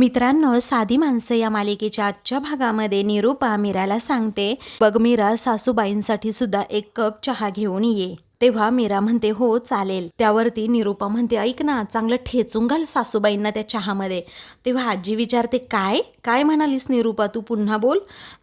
मित्रांनो साधी माणसं या मालिकेच्या आजच्या भागामध्ये निरूपा मीराला सांगते बघ मीरा सासूबाईंसाठी सुद्धा एक कप चहा घेऊन ये. तेव्हा मीरा म्हणते हो चालेल. त्यावरती निरूपा म्हणते ऐक ना चांगलं ठेचून घाल सासूबाईंना त्या चहामध्ये. तेव्हा आजी विचारते काय? काय म्हणालीस निरूपा? तू पुन्हा बोल.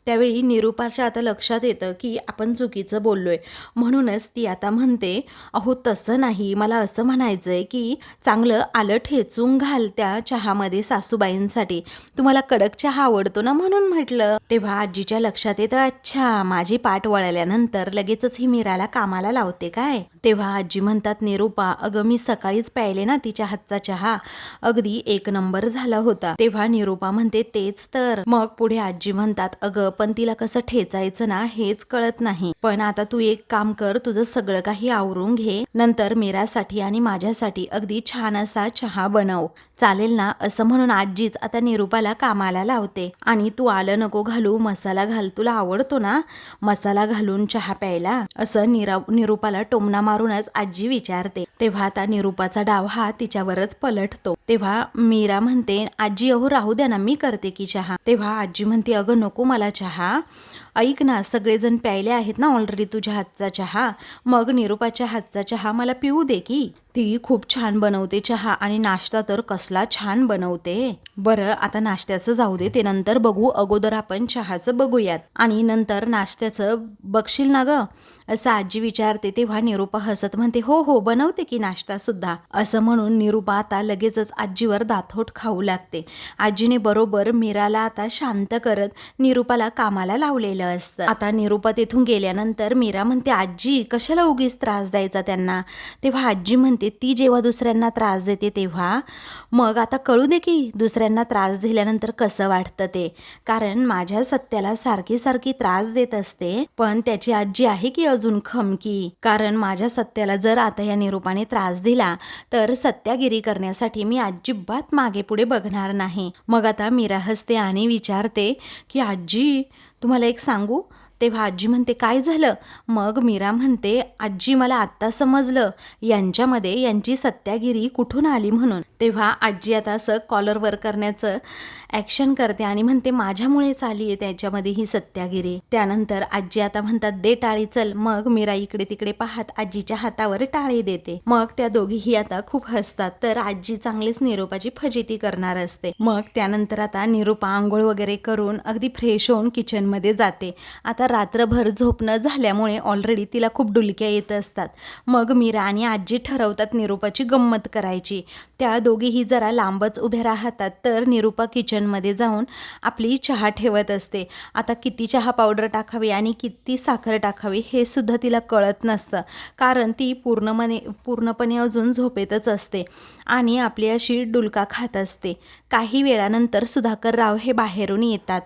त्यावेळी निरूपाच्या आता लक्षात येतं की आपण चुकीचं बोललोय. म्हणूनच ती आता म्हणते अहो तसं नाही. मला असं म्हणायचं आहे की चांगलं आलं ठेचून घाल त्या चहामध्ये सासूबाईंसाठी. तुम्हाला कडक चहा आवडतो ना म्हणून म्हटलं. तेव्हा आजीच्या लक्षात येतं अच्छा माझी पाठ वळल्यानंतर लगेचच ही मीराला कामाला लावते काय? तेव्हा आजी म्हणतात निरूपा अगं मी सकाळीच प्यायले ना तिच्या हातचा चहा. अगदी एक नंबर झाला होता. तेव्हा निरूपा म्हणते तेच तर. मग पुढे आजी म्हणतात अगं पण तिला कसं ठेचायचं ना हेच कळत नाही. पण आता तू एक काम कर तुझं सगळं काही आवरून घे. नंतर मीरासाठी आणि माझ्यासाठी अगदी छान असा चहा बनव. चालेल ना? असं म्हणून आजीच आता निरूपाला कामाला लावते. आणि तू आलं नको घालू मसाला घाल तुला आवडतो ना? मसाला घालून चहा प्यायला? असं निरा निरूपाला टोमणा मारूनच आजी विचारते. तेव्हा आता निरूपाचा डाव हा तिच्यावरच पलटतो. तेव्हा मीरा म्हणते आजी अहो राहू द्या ना मी करते की चहा. तेव्हा आजी म्हणते अगं नको मला चहा. ऐक ना सगळेजण प्यायले आहेत ना ऑलरेडी तुझ्या हातचा चहा. मग निरूपाच्या हातचा चहा मला पिऊ दे की. ती खूप छान बनवते चहा आणि नाश्ता तर कसला छान बनवते. बरं आता नाश्त्याचं जाऊ दे ते नंतर बघू. अगोदर आपण चहाचं बघूयात. आणि नंतर नाश्त्याचं बघशील ना ग? असं आजी विचारते तेव्हा निरूपा हसत म्हणते हो हो बनवते की नाश्ता सुद्धा? असं म्हणून निरूपा आता लगेचच आजीवर दाथोट खाऊ लागते. आजीने बरोबर मीराला आता शांत करत निरूपाला कामाला लावलेलं असतं. आता निरूपा तिथून गेल्यानंतर मीरा म्हणते आजी कशाला उगीच त्रास द्यायचा त्यांना? तेव्हा आजी म्हणते ती जेव्हा दुसऱ्यांना त्रास देते तेव्हा मग आता कळू दे की दुसऱ्यांना त्रास दिल्यानंतर कसं वाटतं ते. कारण माझ्या सत्याला सारखी सारखी त्रास देत असते पण त्याची आजी आहे की अजून खमकी? कारण माझ्या सत्याला जर आता या निरूपाने त्रास दिला तर सत्यागिरी करण्यासाठी मी अजिबात मागे पुढे बघणार नाही. मग आता मीरा हसते आणि विचारते की आजी तुम्हाला एक सांगू? तेव्हा आजी म्हणते काय झालं? मग मीरा म्हणते आजी मला आत्ता समजलं. यांच्यामध्ये यांची सत्यागिरी कुठून आली म्हणून? तेव्हा आजी आता असं कॉलरवर करण्याचं ॲक्शन करते आणि म्हणते माझ्यामुळेच आली आहे त्याच्यामध्ये ही सत्यागिरी. त्यानंतर आजी आता म्हणतात दे टाळी चल. मग मीरा इकडे तिकडे पाहत आजीच्या हातावर टाळी देते. मग त्या दोघीही आता खूप हसतात. तर आजी चांगलीच निरोपाची फजिती करणार असते. मग त्यानंतर आता निरूपा आंघोळ वगैरे करून अगदी फ्रेश होऊन किचनमध्ये जाते. आता रात्रभर झोपणं झाल्यामुळे ऑलरेडी तिला खूप डुलक्या येत असतात. मग मीरा आणि आजी ठरवतात निरूपाची गंमत करायची. त्या दोघीही जरा लांबच उभ्या राहतात तर निरूपा किचनमध्ये जाऊन आपली चहा ठेवत असते. आता किती चहा पावडर टाकावी आणि किती साखर टाकावी हे सुद्धा तिला कळत नसतं कारण ती पूर्णपणे पूर्णपणे अजून झोपेतच असते आणि आपली अशी डुलका खात असते. काही वेळानंतर सुधाकर राव हे बाहेरून येतात.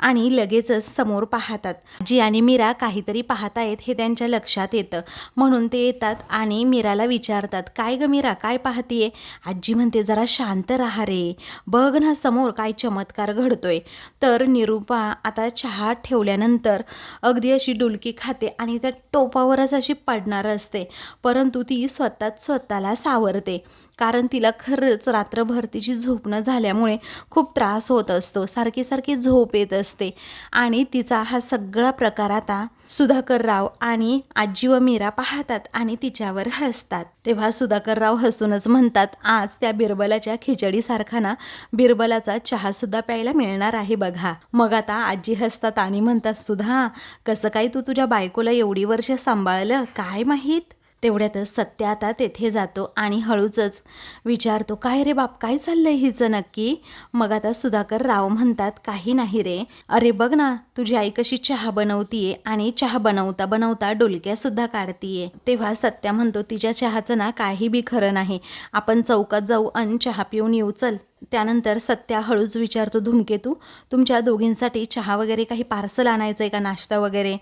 आणि लगेचच समोर पाहतात. जी आणि मीरा काहीतरी पाहतायत हे त्यांच्या लक्षात येतं. म्हणून ते येतात आणि मीराला विचारतात काय ग मीरा काय पाहतीये? आजी म्हणते जरा शांत राहा रे. बघ ना समोर काय चमत्कार घडतोय. तर निरूपा आता चहा ठेवल्यानंतर अगदी अशी डुलकी खाते आणि त्या टोपावरच अशी पडणार असते. परंतु ती स्वतःच स्वतःला सावरते. कारण तिला खरंच रात्रभर तिची झोप न झाल्यामुळे खूप त्रास होत असतो. सारखी सारखी झोप येत असते. आणि तिचा हा सगळा प्रकार आता सुधाकर राव आणि आजी व मीरा पाहतात आणि तिच्यावर हसतात. तेव्हा सुधाकर राव हसूनच म्हणतात आज त्या बिरबलाच्या खिचडीसारखा ना बिरबलाचा चहा सुद्धा प्यायला मिळणार आहे बघा. मग आता आजी हसतात आणि म्हणतात सुधा कसं काय तू तुझ्या बायकोला एवढी वर्ष सांभाळलं? काय माहीत? तेवढ्यातच सत्य आता तेथे जातो आणि हळूचच विचारतो काय रे बाप काय चाललंय हिचं नक्की? मग आता सुधाकर राव म्हणतात काही नाही रे. अरे बघ ना तुझी आई कशी चहा बनवतीये आणि चहा बनवता बनवता डोलक्यासुद्धा काढतीये. तेव्हा सत्या म्हणतो तिच्या चहाचं ना काही बी खरं नाही. आपण चौकात जाऊ आणि चहा पिऊन येऊ चल. त्यानंतर सत्या हळूच विचारतो धूमकेतू तुमच्या दोघींसाठी चहा वगैरे काही पार्सल आणायचं आहे का नाश्ता वगैरे?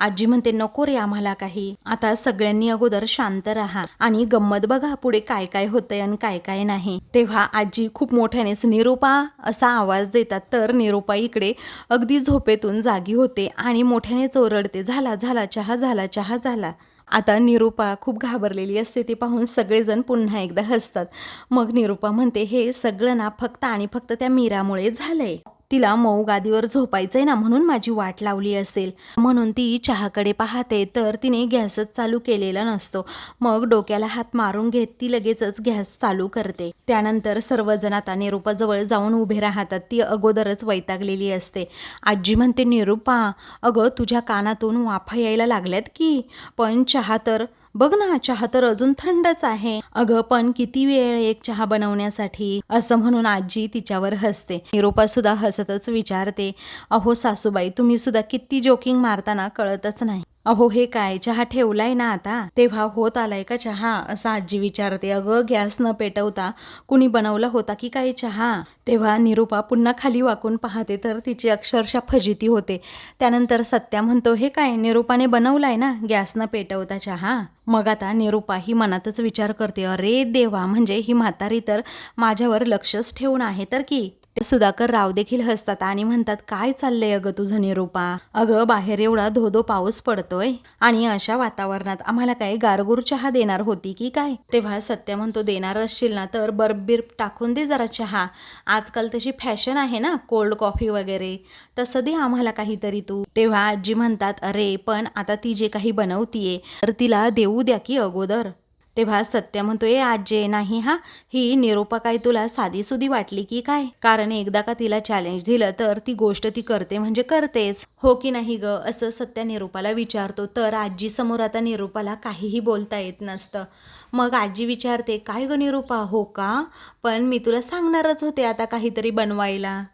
आजी म्हणते नको रे आम्हाला काही. आता सगळ्यांनी अगोदर शांत राहा आणि गंमत बघा पुढे काय काय होतंय आणि काय काय नाही. तेव्हा आजी खूप मोठ्यानेच निरोपा असा आवाज देतात. तर निरोपा इकडे अगदी झोपेतून जागी होते आणि मोठ्यानेच ओरडते झाला झाला चहा झाला चहा झाला. आता निरूपा खूप घाबरलेली असते. ते पाहून सगळेजण पुन्हा एकदा हसतात. मग निरूपा म्हणते हे सगळं ना फक्त आणि फक्त त्या मीरामुळे झालंय. तिला मऊ गादीवर झोपायचंय ना म्हणून माझी वाट लावली असेल. म्हणून ती चहाकडे पाहते तर तिने गॅसच चालू केलेला नसतो. मग डोक्याला हात मारून घेत ती लगेचच गॅस चालू करते. त्यानंतर सर्वजण आता निरूपाजवळ जाऊन उभे राहतात. ती अगोदरच वैतागलेली असते. आजी म्हणते निरूपा अगं तुझ्या कानातून वाफा यायला लागल्यात की? पण चहा तर बघ ना चहा तर अजून थंडच आहे. अगं पण किती वेळ एक चहा बनवण्यासाठी? असं म्हणून आजी तिच्यावर हसते. निरूपा सुद्धा हसतच विचारते अहो सासूबाई तुम्ही सुद्धा किती जोकिंग मारताना कळतच नाही. अहो हे काय? चहा ठेवलाय ना आता? तेव्हा होत आलाय का चहा? असं आजी विचारते. अगं गॅस न पेटवता कुणी बनवला होता की काय चहा? तेव्हा निरूपा पुन्हा खाली वाकून पाहते तर तिची अक्षरशः फजिती होते. त्यानंतर सत्या म्हणतो हे काय? निरूपाने बनवलाय ना गॅस न पेटवता चहा? मग आता निरूपा ही मनातच विचार करते अरे देवा म्हणजे ही म्हातारी तर माझ्यावर लक्षच ठेवून आहे तर की? ते सुधाकर राव देखील हसतात आणि म्हणतात काय चाललंय अगं तुझं निरूपा? अगं बाहेर एवढा धोधो पाऊस पडतोय आणि अशा वातावरणात आम्हाला काय गारगुर चहा देणार होती की काय? तेव्हा सत्य म्हणतो देणार असशील ना तर बर्फ बिर्फ टाकून दे जरा चहा. आजकाल तशी फॅशन आहे ना कोल्ड कॉफी वगैरे. तसं दे आम्हाला काहीतरी तू. तेव्हा आजी म्हणतात अरे पण आता ती जे काही बनवतीये तर तिला देऊ द्या की अगोदर. तेव्हा सत्य म्हणतो ए आजे नाही हा. ही निरोपा काय तुला साधीसुधी वाटली की काय? कारण एकदा का तिला चॅलेंज दिलं तर ती गोष्ट ती करते म्हणजे करतेच. हो की नाही ग? असं सत्या निरूपाला विचारतो. तर आजी समोर आता निरूपाला काहीही बोलता येत नसतं. मग आजी विचारते काय ग निरूपा? हो का? पण मी तुला सांगणारच होते आता काहीतरी बनवायला.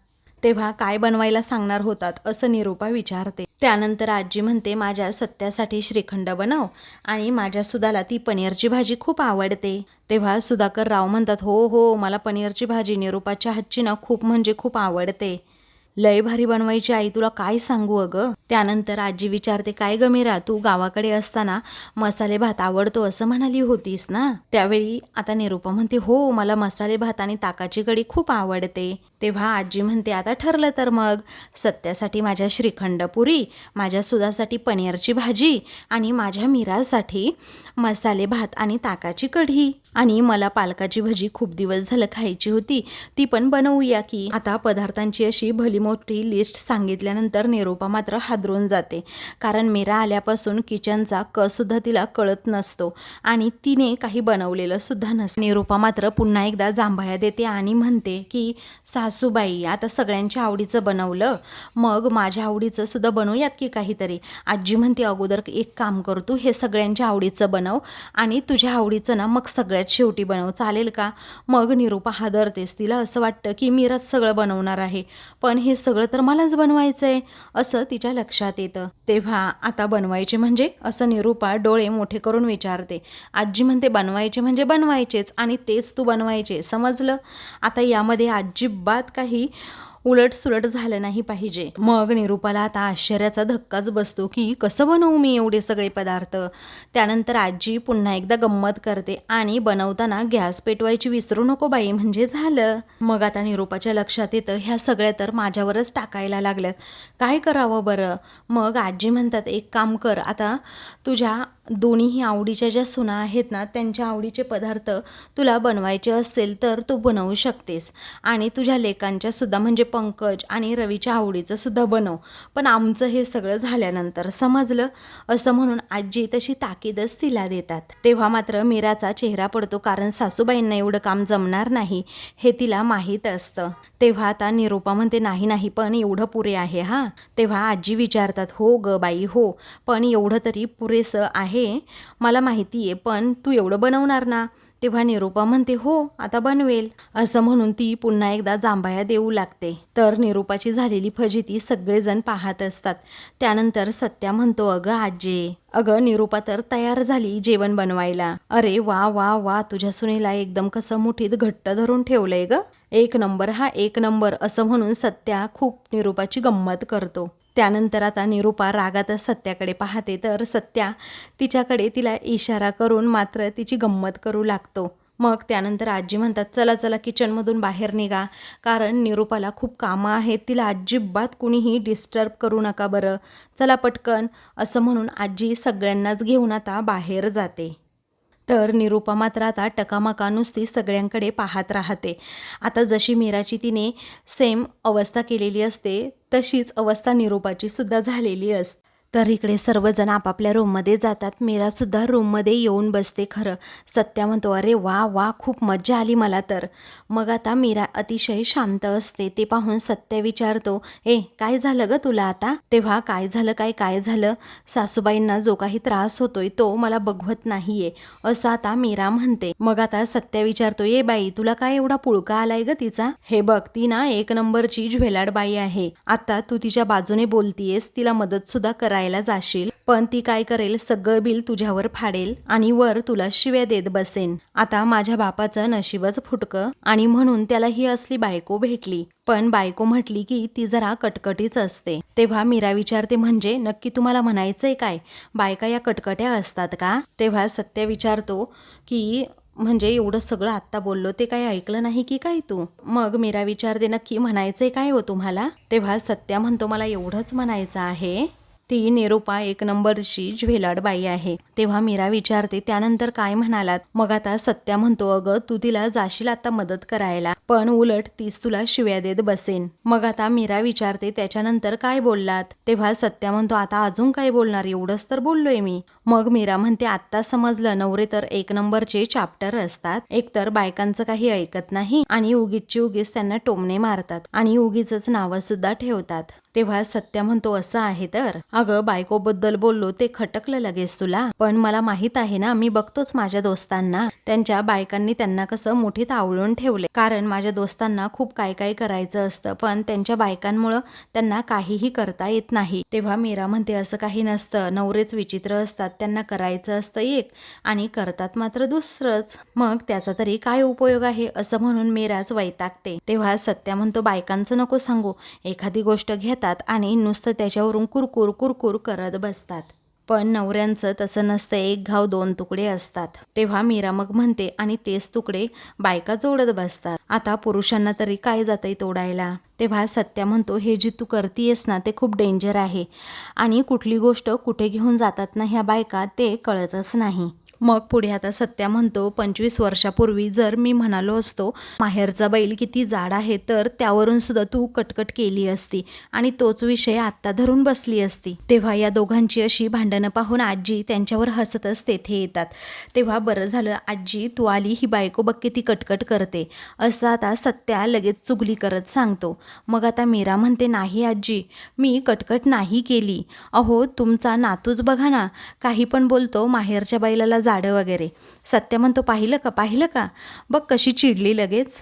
तेव्हा काय बनवायला सांगणार होतात असं निरूपा विचारते. त्यानंतर आजी म्हणते माझ्या सत्यासाठी श्रीखंड बनव आणि माझ्या सुदाला ती पनीरची भाजी खूप आवडते. तेव्हा सुधाकर राव म्हणतात हो हो मला पनीरची भाजी निरूपाच्या हातची ना खूप म्हणजे खूप आवडते. लय भारी बनवायची आई तुला काय सांगू अगं? त्यानंतर आजी विचारते काय ग मीरा तू गावाकडे असताना मसाले भात आवडतो असं म्हणाली होतीस ना? त्यावेळी आता निरुपा म्हणते हो मला मसाले भात आणि ताकाची कढी खूप आवडते. तेव्हा आजी म्हणते आता ठरलं तर मग. सत्यासाठी माझ्या श्रीखंड पुरी माझ्या सुधासाठी पनीरची भाजी आणि माझ्या मीरासाठी मसाले भात आणि ताकाची कढी. आणि मला पालकाची भजी खूप दिवस झालं खायची होती. ती पण बनवूया की. आता पदार्थांची अशी भली मोठी लिस्ट सांगितल्यानंतर निरोपा मात्र हादरून जाते. कारण मीरा आल्यापासून किचनचा क सुद्धा तिला कळत नसतो आणि तिने काही बनवलेलं सुद्धा नसतं. निरूपा मात्र पुन्हा एकदा जांभया देते आणि म्हणते की सासूबाई आता सगळ्यांच्या आवडीचं बनवलं. मग माझ्या आवडीचं सुद्धा बनवूयात की काहीतरी? आजी म्हणते अगोदर एक काम कर तू हे सगळ्यांच्या आवडीचं बनव आणि तुझ्या आवडीचं ना मग सगळ्या सगळ्यात शेवटी बनव. चालेल का? मग निरूपा हादरतेस तिला असं वाटतं की मीराच सगळं बनवणार आहे. पण हे सगळं तर मलाच बनवायचं आहे असं तिच्या लक्षात येतं. तेव्हा आता बनवायचे म्हणजे? असं निरूपा डोळे मोठे करून विचारते. आजी म्हणते बनवायचे म्हणजे बनवायचेच आणि तेच तू बनवायचे. समजलं? आता यामध्ये अजिबात काही उलट सुलट झालं नाही पाहिजे. मग निरूपाला आता आश्चर्याचा धक्काच बसतो की कसं बनवू मी एवढे सगळे पदार्थ? त्यानंतर आजी पुन्हा एकदा गंमत करते आणि बनवताना गॅस पेटवायची विसरू नको बाई म्हणजे झालं. मग आता निरूपाच्या लक्षात येतं ह्या सगळ्या तर माझ्यावरच टाकायला लागल्यात. काय करावं बरं? मग आजी म्हणतात एक काम कर आता तुझ्या दोन्हीही आवडीच्या ज्या सुना आहेत ना त्यांच्या आवडीचे पदार्थ तुला बनवायचे असेल तर तू बनवू शकतेस. आणि तुझ्या लेकांच्या सुद्धा म्हणजे पंकज आणि रवीच्या आवडीचं सुद्धा बनव. पण आमचं हे सगळं झाल्यानंतर समजलं. असं म्हणून आजी तशी ताकीदच तिला देतात. तेव्हा मात्र मीराचा चेहरा पडतो कारण सासूबाईंना एवढं काम जमणार नाही हे तिला माहीत असतं. तेव्हा आता निरूपा म्हणते नाही नाही पण एवढं पुरे आहे हां? तेव्हा आजी विचारतात हो ग बाई हो पण एवढं तरी पुरेसं आहे? मला माहिती आहे पण तू एवढं बनवणार ना? तेव्हा निरूपा म्हणते हो आता बनवेल. असं म्हणून ती पुन्हा एकदा जांभाया देऊ लागते. तर निरूपाची झालेली फजिती सगळेजण पाहत असतात. त्यानंतर सत्या म्हणतो अगं आजे. अगं निरूपा तर तयार झाली जेवण बनवायला. अरे वा वा वा तुझ्या सुनेला एकदम कसं मुठीत घट्ट धरून ठेवलंय ग. एक नंबर हा एक नंबर असं म्हणून सत्या खूप निरूपाची गंमत करतो. त्यानंतर आता निरूपा रागातच सत्याकडे पाहते. तर सत्या तिच्याकडे तिला इशारा करून मात्र तिची गंमत करू लागतो. मग त्यानंतर आजी म्हणतात चला चला किचनमधून बाहेर निघा. कारण निरूपाला खूप कामं आहेत. तिला अजिबात कुणीही डिस्टर्ब करू नका बरं. चला पटकन. असं म्हणून आजी सगळ्यांनाच घेऊन आता बाहेर जाते. तर निरूपा मात्र आता टकामका नुसती सगळ्यांकडे पाहत राहते. आता जशी मीराची तिने सेम अवस्था केलेली असते तशीच अवस्था निरूपाची सुद्धा झालेली असते. तर इकडे सर्वजण आपापल्या रूममध्ये जातात. मीरासुद्धा रूममध्ये येऊन बसते खरं. सत्या म्हणतो अरे वा वा खूप मज्जा आली मला तर. मग आता मीरा अतिशय शांत असते. ते पाहून सत्या विचारतो ए काय झालं ग तुला आता? तेव्हा काय झालं काय काय झालं? सासूबाईंना जो काही त्रास होतोय तो मला बघवत नाहीये. असं आता मीरा म्हणते. मग आता सत्या विचारतो ए बाई तुला काय एवढा पुळका आलाय ग तिचा? हे बघ ती ना एक नंबरची ज्वेलाड बाई आहे. आता तू तिच्या बाजूने बोलतीयेस तिला मदत सुद्धा करायला जाशील. पण ती काय करेल? सगळं बिल तुझ्यावर फाडेल आणि वर तुला शिव्या देत बसेन. आता माझ्या बापाचं नशीबच फुटकं आणि म्हणून त्याला ही असली बायको भेटली. पण बायको म्हटली की ती जरा कटकटीच असते. तेव्हा मीरा विचारते म्हणजे नक्की तुम्हाला म्हणायचंय काय? बायका या कटकट्या असतात का? तेव्हा सत्य विचारतो की म्हणजे एवढं सगळं आत्ता बोललो ते काही ऐकलं नाही की काय तू? मग मीरा विचारते नक्की म्हणायचंय काय हो तुम्हाला? तेव्हा सत्या म्हणतो मला एवढंच म्हणायचं आहे. ती निरूपा एक नंबरची ज्वेलाड बाई आहे. तेव्हा मीरा विचारते त्यानंतर काय म्हणालात? मग आता सत्या म्हणतो अगं तू तिला जाशील आता मदत करायला. पण उलट तीच तुला शिव्या देत बसेन. मग आता मीरा विचारते त्याच्यानंतर काय बोललात? तेव्हा सत्या म्हणतो आता अजून काय बोलणार? एवढंच तर बोललोय मी. मग मीरा म्हणते आत्ता समजलं नवरे तर एक नंबरचे चाप्टर असतात. एकतर बायकांचं काही ऐकत नाही आणि उगीचची उगीच त्यांना टोमणे मारतात आणि उगीच नावं सुद्धा ठेवतात. तेव्हा सत्या म्हणतो असं आहे तर? अगं बायकोबद्दल बोललो ते खटकलं लगेच तुला. पण मला माहीत आहे ना मी बघतोच माझ्या दोस्तांना. त्यांच्या बायकांनी त्यांना कसं मुठीत आवळून ठेवले. कारण माझ्या दोस्तांना खूप काय काय करायचं असतं पण त्यांच्या बायकांमुळं त्यांना काहीही करता येत नाही. तेव्हा मीरा म्हणते असं काही नसतं. नवरेच विचित्र असतात. त्यांना करायचं असतं एक आणि करतात मात्र दुसरंच. मग त्याचा तरी काय उपयोग आहे? असं म्हणून मीराज वैतागते. तेव्हा सत्या म्हणतो बायकांचं नको सांगू. एखादी गोष्ट घेतात आणि नुसतं त्याच्यावरून कुरकुर कुरकुर करत बसतात. पण नवऱ्यांचं तसं नसतं एक घाव दोन तुकडे असतात. तेव्हा मीरा मग म्हणते आणि तेच तुकडे बायका जोडत बसतात. आता पुरुषांना तरी काय जातंय तोडायला? तेव्हा सत्या म्हणतो हे जी तू करतीयस ना ते खूप डेंजर आहे. आणि कुठली गोष्ट कुठे घेऊन जातात ना ह्या बायका ते कळतच नाही. मग पुढे आता सत्या म्हणतो पंचवीस वर्षापूर्वी जर मी म्हणालो असतो माहेरचा बैल किती जाड आहे तर त्यावरून सुद्धा तू कटकट केली असती आणि तोच विषय आत्ता धरून बसली असती. तेव्हा या दोघांची अशी भांडणं पाहून आजी त्यांच्यावर हसतच तेथे येतात. तेव्हा बरं झालं आजी तू आली ही बायको बघ किती कटकट करते. असं आता सत्या लगेच चुगली करत सांगतो. मग आता मीरा म्हणते नाही आजी मी कटकट नाही केली. अहो तुमचा नातूच बघा ना. काही पण बोलतो माहेरच्या बैलाला झाडं वगैरे. सत्य म्हणतो पाहिलं का? पाहिलं का? बघ कशी चिडली लगेच.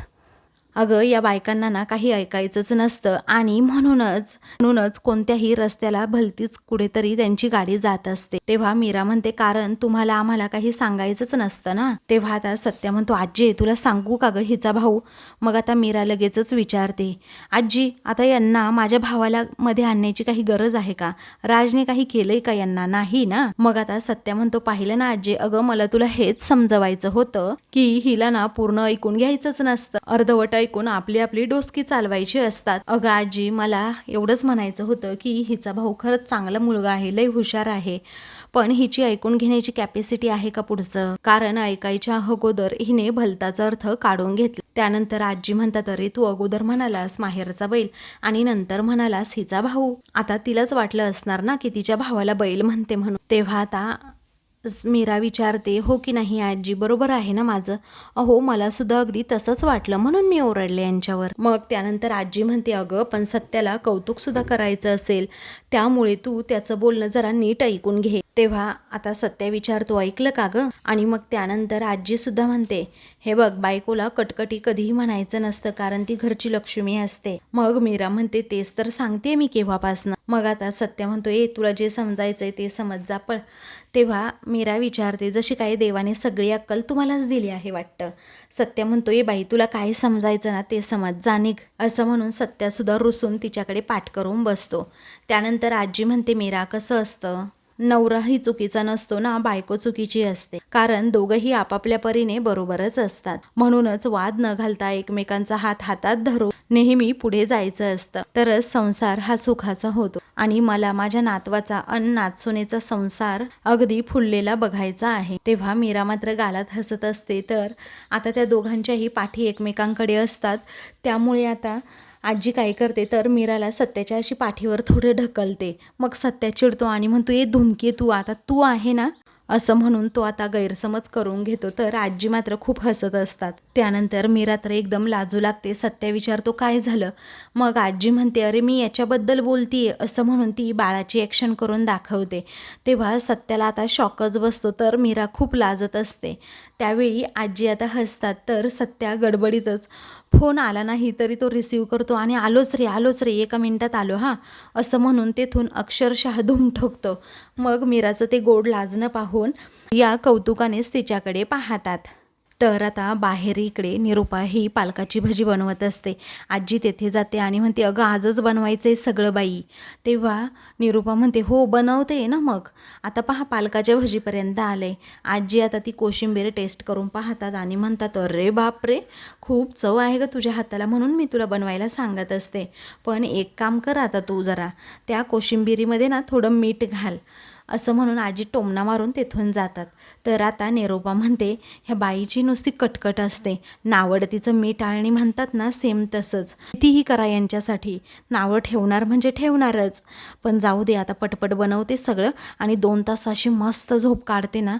अगं या बायकांना ना काही ऐकायचंच नसतं. आणि म्हणूनच म्हणूनच कोणत्याही रस्त्याला भलतीच कुठेतरी त्यांची गाडी जात असते. तेव्हा मीरा म्हणते कारण तुम्हाला आम्हाला काही सांगायचंच नसतं ना? तेव्हा आता सत्या म्हणतो आजी तुला सांगू का ग हिचा भाऊ? मग आता मीरा लगेचच विचारते आजी आता यांना माझ्या भावाला मध्ये आणण्याची काही गरज आहे का? राजने काही केलंय का यांना? नाही ना? मग आता सत्या म्हणतो पाहिलं ना आजी अगं मला तुला हेच समजवायचं होतं की हिला ना पूर्ण ऐकून घ्यायचंच नसतं. अर्धवट ऐकून आपली आपली डोसकी चालवायची असतात. अगं आजी मला एवढंच म्हणायचं होतं की हिचा भाऊ खरंच चांगला मुलगा आहे लय हुशार आहे. पण हिची ऐकून घेण्याची कॅपॅसिटी आहे का पुढचं? कारण ऐकायच्या अगोदर हिने भलताचा अर्थ काढून घेतला. त्यानंतर आजी म्हणतात अरे तू अगोदर म्हणालास माहेरचा बैल आणि नंतर म्हणालास हिचा भाऊ. आता तिलाच वाटलं असणार ना की तिच्या भावाला बैल म्हणते म्हणून. तेव्हा आता मीरा विचारते हो की नाही आजी बरोबर आहे ना माझं? अहो मला सुद्धा अगदी तसंच वाटलं म्हणून मी ओरडले यांच्यावर. मग त्यानंतर आजी म्हणते अगं पण सत्याला कौतुक सुद्धा करायचं असेल त्यामुळे तू त्याचं बोलणं जरा नीट ऐकून घे. तेव्हा आता सत्या विचारतो ऐकलं का गं? आणि मग त्यानंतर आजी सुद्धा म्हणते हे बघ बायकोला कटकटी कधीही म्हणायचं नसतं कारण ती घरची लक्ष्मी असते. मग मीरा म्हणते तेच तर सांगते मी केव्हापासनं. मग आता सत्य म्हणतो ए तुला जे समजायचंय ते समज जा पण तेव्हा मीरा विचारते जशी काही देवाने सगळी अक्कल तुम्हालाच दिली आहे वाटतं? सत्य म्हणतो ये बाई तुला काय समजायचं ना ते समज जाणीक असं म्हणून सत्यासुद्धा रुसून तिच्याकडे पाठ करून बसतो. त्यानंतर आजी म्हणते मीरा कसं असतं? नवराही चुकीचा नसतो ना बायको चुकीची असते. कारण दोघंही आपापल्या परीने बरोबरच असतात. म्हणूनच वाद न घालता एकमेकांचा हात हातात धरून नेहमी पुढे जायचं असतं. तरच संसार हा सुखाचा होतो. आणि मला माझ्या नातवाचा अन नातसुनेचा संसार अगदी फुललेला बघायचा आहे. तेव्हा मीरा मात्र गालात हसत असते. तर आता त्या दोघांच्याही पाठी एकमेकांकडे असतात. त्यामुळे आता आजी काय करते तर मीराला सत्याच्या अशी पाठीवर थोडं ढकलते. मग सत्या चिडतो आणि म्हणतो ये धुमकी तू आता तू आहे ना? असं म्हणून तो आता गैरसमज करून घेतो. तर आजी मात्र खूप हसत असतात. त्यानंतर मीरा तर एकदम लाजू लागते. सत्या विचारतो काय झालं? मग आजी म्हणते अरे मी याच्याबद्दल बोलतीये असं म्हणून ती बाळाची ॲक्शन करून दाखवते. तेव्हा सत्याला आता शॉकच बसतो तर मीरा खूप लाजत असते. त्यावेळी आजी आता हसतात तर सत्या गडबडीतच फोन आला नाही तरी तो रिसीव करतो आणि आलोच रे आलोच रे एका मिनटात आलो हां. असं म्हणून तेथून अक्षरशः धूम ठोकतो. मग मीराचं ते गोड लाजणं पाहून या कौतुकानेच तिच्याकडे पाहतात. तर आता बाहेर इकडे निरुपा ही पालकाची भजी बनवत असते. आजी तेथे जाते आणि म्हणते अगं आजच बनवायचं आहे सगळं बाई. तेव्हा निरुपा म्हणते हो बनवते ना मग. आता पहा पालकाच्या भजीपर्यंत आले आजी आता ती कोशिंबीर टेस्ट करून पाहतात आणि म्हणतात अरे बापरे खूप चव आहे ग तुझ्या हाताला म्हणून मी तुला बनवायला सांगत असते. पण एक काम कर आता तू जरा. त्या कोशिंबिरीमध्ये ना थोडं मीठ घाल. असं म्हणून आजी टोमणा मारून तेथून जातात. तर आता नेरोबा म्हणते ह्या बाईची नुसती कटकट असते. नावड तिचं मीठ टाळणी म्हणतात ना सेम तसंच. कितीही करा यांच्यासाठी. नावं ठेवणार म्हणजे ठेवणारच. पण जाऊ दे आता पटपट बनवते सगळं आणि दोन तास अशी मस्त झोप काढते ना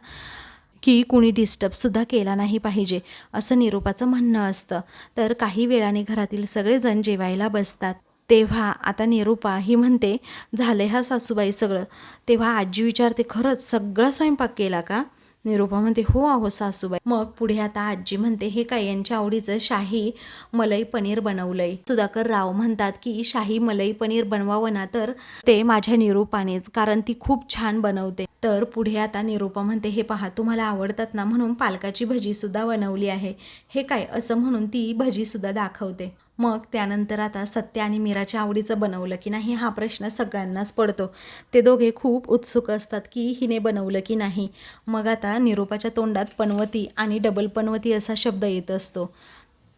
की कुणी डिस्टर्बसुद्धा केला नाही पाहिजे असं निरोपाचं म्हणणं असतं. तर काही वेळाने घरातील सगळेजण जेवायला बसतात. तेव्हा आता निरूपा ही म्हणते झालंय हा सासूबाई सगळं. तेव्हा आजी विचारते खरंच सगळा स्वयंपाक केला का? निरूपा म्हणते हो आहो सासूबाई. मग पुढे आता आजी म्हणते हे काय यांच्या आवडीचं शाही मलई पनीर बनवलंय? सुधाकर राव म्हणतात की शाही मलई पनीर बनवावं ना तर ते माझ्या निरूपानेच कारण ती खूप छान बनवते. तर पुढे आता निरूपा म्हणते हे पहा तुम्हाला आवडतात ना? म्हणून पालकाची भजी सुद्धा बनवली आहे. हे काय? असं म्हणून ती भजी सुद्धा दाखवते. मग त्यानंतर आता सत्य आणि मीराच्या आवडीचं बनवलं की नाही हा प्रश्न सगळ्यांनाच पडतो. ते दोघे खूप उत्सुक असतात की हिने बनवलं की नाही. मग आता निरोपाच्या तोंडात पनवती आणि डबल पनवती असा शब्द येत असतो.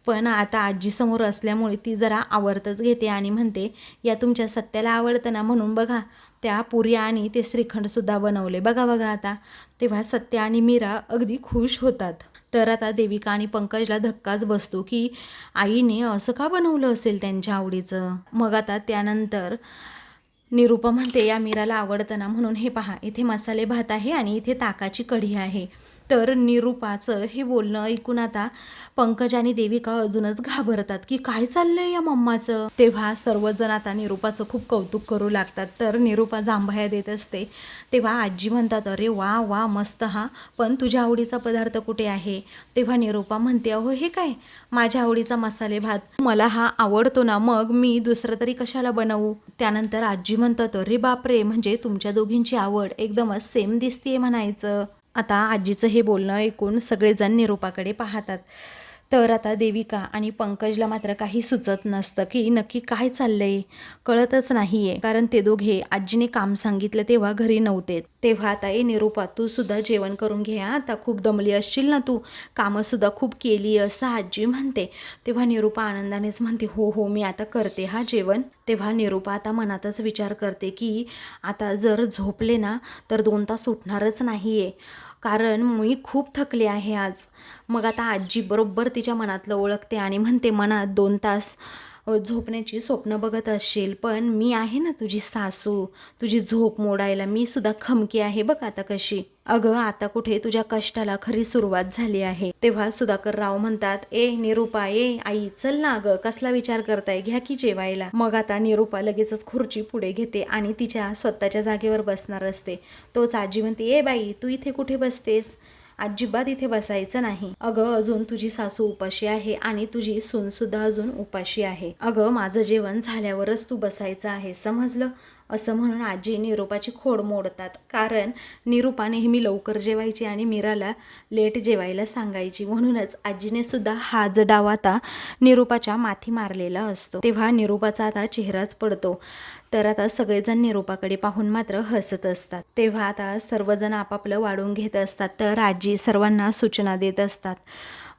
पण आता आजीसमोर असल्यामुळे ती जरा आवडतच घेते आणि म्हणते या तुमच्या सत्याला आवडतं ना म्हणून बघा त्या पुऱ्या आणि ते श्रीखंडसुद्धा बनवले. बघा बघा आता. तेव्हा सत्य आणि मीरा अगदी खुश होतात. तर आता देविका आणि पंकजला धक्काच बसतो की आईने असं का बनवलं असेल त्यांच्या आवडीचं? मग आता त्यानंतर निरूपा म्हणते या मीराला आवडतं ना म्हणून हे पहा इथे मसाले भात आहे आणि इथे ताकाची कढी आहे. तर निरूपाचं हे बोलणं ऐकून आता पंकज आणि देविका अजूनच घाबरतात की काय चाललंय या मम्माचं? तेव्हा सर्वजण आता निरूपाचं खूप कौतुक करू लागतात. तर निरूपा जांभया देत असते. तेव्हा आजी म्हणतात अरे वा वा मस्त हा. पण तुझ्या आवडीचा पदार्थ कुठे आहे? तेव्हा निरूपा म्हणते अहो हे काय? माझ्या आवडीचा मसाले भात. मला हा आवडतो ना मग मी दुसरं तरी कशाला बनवू? त्यानंतर आजी म्हणतात अरे बापरे म्हणजे तुमच्या दोघींची आवड एकदमच सेम दिसतीये म्हणायचं. आता आजीचं हे बोलणं ऐकून सगळेजण निरूपाकडे पाहतात. तर आता देविका आणि पंकजला मात्र काही सुचत नसतं की नक्की काय चाललंय. कळतच नाही आहे कारण ते दोघे आजीने काम सांगितलं तेव्हा घरी नव्हते. तेव्हा आता ए निरूपा तू सुद्धा जेवण करून घे आता खूप दमली असशील ना तू. कामंसुद्धा खूप केली असं आजी म्हणते. तेव्हा निरूपा आनंदानेच म्हणते हो हो मी आता करते हा जेवण. तेव्हा निरूपा आता मनातच विचार करते की आता जर झोपले ना तर दोन तास उठणारच नाही आहे कारण मी खूप थकले आहे आज. मग आता आजी बरोबर तिच्या मनातलं ओळखते आणि म्हणते मनात दोन तास झोपण्याची स्वप्न बघत असशील पण मी आहे ना तुझी सासू तुझी झोप मोडायला मी सुद्धा खमकी आहे बघ आता कशी. अगं आता कुठे तुझ्या कष्टाला खरी सुरुवात झाली आहे. तेव्हा सुधाकर राव म्हणतात ए निरूपा ए आई चल ना अगं कसला विचार करताय? घ्या की जेवायला. मग आता निरूपा लगेचच खुर्ची पुढे घेते आणि तिच्या स्वतःच्या जागेवर बसणार असते. तोच आजी म्हणते ए बाई तू इथे कुठे बसतेस? अजिबात इथे बसायचं नाही. अगं अजून तुझी सासू उपाशी आहे आणि तुझी सून सुद्धा अजून उपाशी आहे. अगं माझं जेवण झाल्यावरच तू बसायचं आहे समजलं? असं म्हणून आजी निरूपाची खोड मोडतात. कारण निरूपा नेहमी लवकर जेवायची आणि मीराला लेट जेवायला सांगायची. म्हणूनच आजीने सुद्धा हा ज डाव आता निरूपाच्या माथी मारलेला असतो. तेव्हा निरूपाचा आता चेहराच पडतो. तर आता सगळेजण निरूपाकडे पाहून मात्र हसत असतात. तेव्हा आता सर्वजण आपापलं वाढून घेत असतात. तर आजी सर्वांना सूचना देत असतात.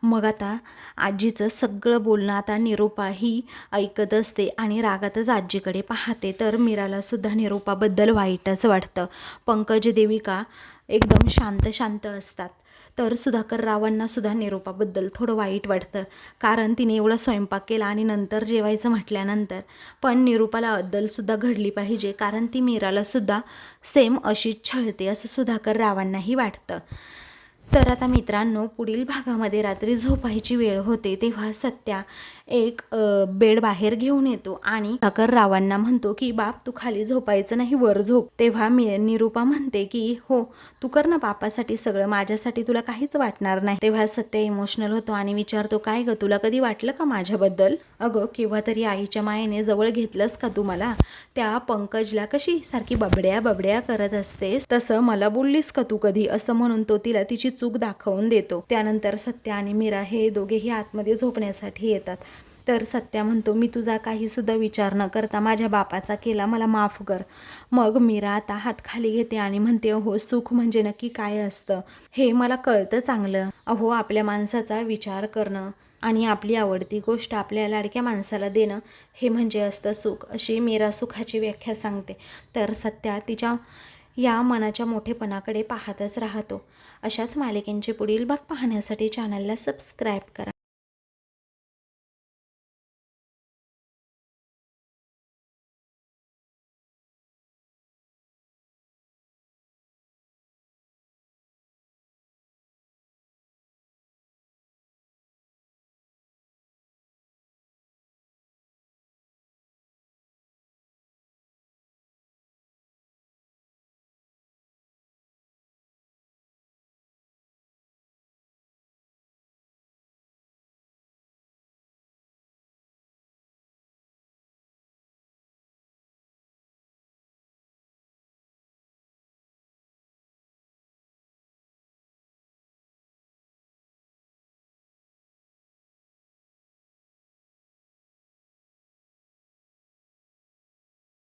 मग आता आजीचं सगळं बोलणं आता निरूपाही ऐकत असते आणि रागातच आजीकडे पाहते. तर मीराला सुद्धा निरूपाबद्दल वाईटच वाटतं. पंकज देविका एकदम शांत शांत असतात. तर सुधाकर रावांना सुद्धा निरोपाबद्दल थोडं वाईट वाटतं. कारण तिने एवढा स्वयंपाक केला आणि नंतर जेवायचं म्हटल्यानंतर पण निरूपाला अद्दलसुद्धा घडली पाहिजे. कारण ती मीरालासुद्धा सेम अशीच छळते असं सुधाकर रावांनाही वाटतं. तर आता मित्रांनो पुढील भागामध्ये रात्री झोपायची वेळ होते तेव्हा सत्या एक बेड बाहेर घेऊन येतो आणि ठाकर रावांना म्हणतो की बाप तू खाली झोपायचं नाही वर झोप. तेव्हा मी निरूपा म्हणते की हो तू कर ना बापासाठी सगळं माझ्यासाठी तुला काहीच वाटणार नाही. तेव्हा सत्य इमोशनल होतो आणि विचारतो काय ग तुला कधी वाटलं का माझ्याबद्दल? अगं केव्हा तरी आईच्या मायेने जवळ घेतलंस का तू मला? त्या पंकजला कशी सारखी बबड्या बबड्या करत असतेस तसं मला बोललीस का तू कधी? असं म्हणून तो तिला तिची चूक दाखवून देतो. त्यानंतर सत्य आणि मीरा हे दोघेही आतमध्ये झोपण्यासाठी येतात. तर सत्या म्हणतो मी तुझा काहीसुद्धा विचार न करता माझ्या बापाचा केला मला माफ कर. मग मीरा आता हात खाली घेते आणि म्हणते अहो सुख म्हणजे नक्की काय असतं? हे मला कळतं चांगलं. अहो आपल्या माणसाचा विचार करणं आणि आपली आवडती गोष्ट आपल्या लाडक्या माणसाला देणं हे म्हणजे असतं सुख अशी मीरा सुखाची व्याख्या सांगते. तर सत्या तिच्या या मनाच्या मोठेपणाकडे पाहतच राहतो. अशाच मालिकेंचे पुढील भाग पाहण्यासाठी चॅनलला सबस्क्राईब करा.